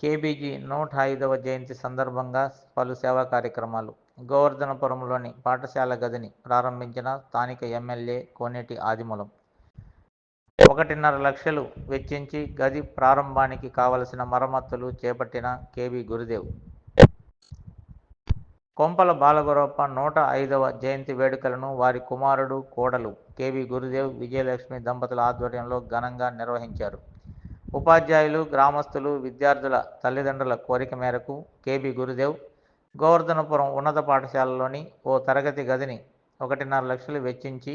KBG నూట ఐదవ జయంతి సందర్భంగా పలు సేవా కార్యక్రమాలు. గోవర్ధనపురంలోని పాఠశాల గదిని ప్రారంభించిన స్థానిక ఎమ్మెల్యే కోనేటి ఆదిమూలం. ఒకటిన్నర లక్షలు వెచ్చించి గది ప్రారంభానికి కావలసిన మరమ్మతులు చేపట్టిన కేబీ గురుదేవ్. కొంపల బాలగొరప్ప నూట ఐదవ జయంతి వేడుకలను వారి కుమారుడు కోడలు కేవి గురుదేవ్ విజయలక్ష్మి దంపతుల ఆధ్వర్యంలో ఘనంగా నిర్వహించారు. ఉపాధ్యాయులు గ్రామస్తులు విద్యార్థుల తల్లిదండ్రుల కోరిక మేరకు కేబి గురుదేవ్ గోవర్ధనపురం ఉన్నత పాఠశాలలోని ఓ తరగతి గదిని ఒకటిన్నర లక్షలు వెచ్చించి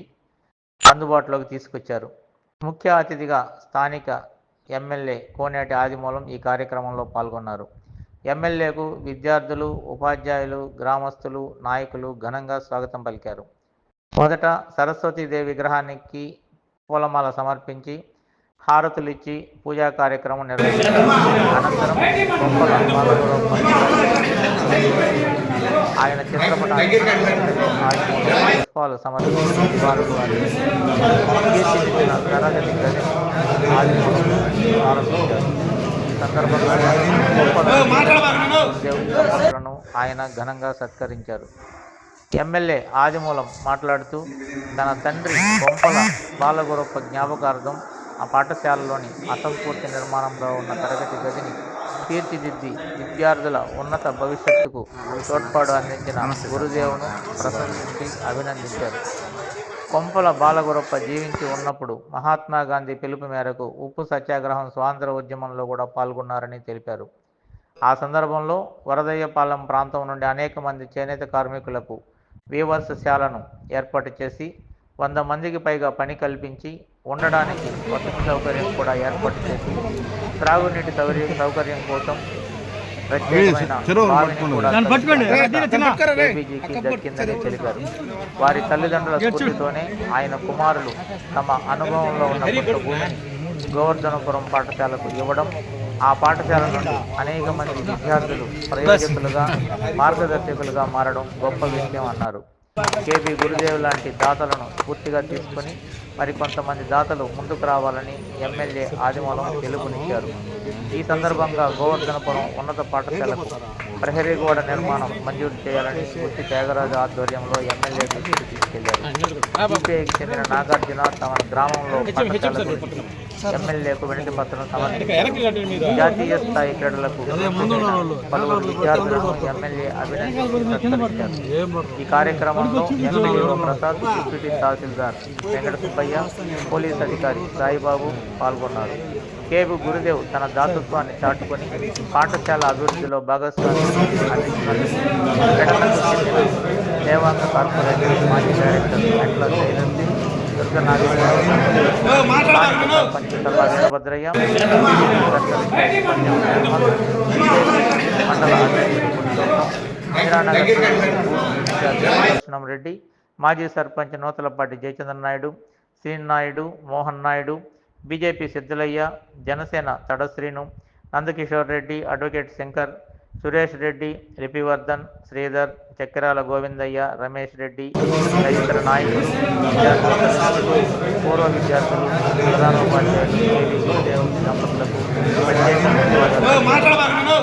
అందుబాటులోకి తీసుకొచ్చారు. ముఖ్య అతిథిగా స్థానిక ఎమ్మెల్యే కోనేటి ఆదిమూలం ఈ కార్యక్రమంలో పాల్గొన్నారు. ఎమ్మెల్యేకు విద్యార్థులు ఉపాధ్యాయులు గ్రామస్తులు నాయకులు ఘనంగా స్వాగతం పలికారు. మొదట సరస్వతీదేవి విగ్రహానికి పూలమాల సమర్పించి హారతులు ఇచ్చి పూజా కార్యక్రమం నిర్వహించారు అనంతరం గొప్పల బాలగౌరవ ఆయన చిత్రపటానికి ఆదిమూలం పుష్పాలు సమర్పించి నివాళులు అర్పించారు. కీర్తించిన తరగతి గదిని సందర్భంగా ఆయన ఘనంగా సత్కరించారు ఎమ్మెల్యే ఆదిమూలం మాట్లాడుతూ తన తండ్రి బొంపల బాలగురప్ప జ్ఞాపకార్థం ఆ పాఠశాలలోని అసంపూర్తి నిర్మాణంలో ఉన్న తరగతి గదిని తీర్చిదిద్ది విద్యార్థుల ఉన్నత భవిష్యత్తుకు తోడ్పాటు అందించిన గురుదేవును ప్రశంసించి అభినందించారు. కొంపల బాలగురప్ప జీవించి ఉన్నప్పుడు మహాత్మా గాంధీ పిలుపు మేరకు ఉప్పు సత్యాగ్రహం స్వాతంత్ర ఉద్యమంలో కూడా పాల్గొన్నారని తెలిపారు. ఆ సందర్భంలో వరదయ్యపాలెం ప్రాంతం నుండి అనేక మంది చేనేత కార్మికులకు వీవర్స్ శాలను ఏర్పాటు చేసి వంద మందికి పైగా పని కల్పించి ఉండడానికి వసతి సౌకర్యం కూడా ఏర్పాటు చేసి త్రాగునీటి సౌకర్యం సౌకర్యం కోసం దక్కిందని తెలిపారు. వారి తల్లిదండ్రుల స్ఫూర్తితోనే ఆయన కుమారులు తమ అనుభవంలో ఉన్న కొంత భూమిని గోవర్ధనపురం పాఠశాలకు ఇవ్వడం ఆ పాఠశాల నుండి అనేక మంది విద్యార్థులు ప్రయోజకులుగా మార్గదర్శకులుగా మారడం గొప్ప విషయం అన్నారు. కేబీ గురుదేవ్ లాంటి దాతలను పూర్తిగా తీసుకుని మరికొంతమంది దాతలు ముందుకు రావాలని ఎమ్మెల్యే ఆదిమూలం పిలుపునిచ్చారు ఈ సందర్భంగా గోవర్ధనపురం ఉన్నత పాఠశాలకు ప్రహరీ గోడ నిర్మాణం మంజూరు చేయాలని పూర్తి త్యాగరాజు ఆధ్వర్యంలో ఎమ్మెల్యే దృష్టికి తీసుకెళ్ళారు. సిపిఐకి చెందిన నాగార్జున తమ గ్రామంలో పాఠశాల గురించి ఎమ్మెల్యేకు వినతి పత్రం సమర్పించారు జాతీయ స్థాయి క్రీడలకు పలువురు విద్యార్థులను ఎమ్మెల్యే అభినందించి సత్కరించారు ఈ కార్యక్రమంలో MPO Prasad deputy tahsildar Venkata Subbaiah police అధికారి సాయిబాబు పాల్గొన్నారు. కేబు గురుదేవ్ తన దాతృత్వాన్ని చాటుకొని పాఠశాల అభివృద్ధిలో భాగస్వామి అందించినందుకు క్రీడలకు చెందిన దేవాంగ కార్పొరేషన్ మాజీ డైరెక్టర్ ఎట్ల జయనంతి దుర్గ నాగేశ్వరరావు వీరభద్రయ్య మండల రెడ్డి మాజీ సర్పంచ్ నూతలపాటి జయచంద్ర నాయుడు శ్రీనాయుడు మోహన్ నాయుడు బీజేపీ సిద్ధులయ్య జనసేన తడశ్రీను నందకిషోర్ రెడ్డి అడ్వకేట్ శంకర్ సురేష్ రెడ్డి రిపివర్ధన్ శ్రీధర్ చక్రాల గోవిందయ్య రమేష్ రెడ్డి తదితర నాయకులు పూర్వ విద్యార్థులు ప్రధాన ఉపాధ్యాయులు దంపతులకు ప్రత్యేక ధన్యవాదాలు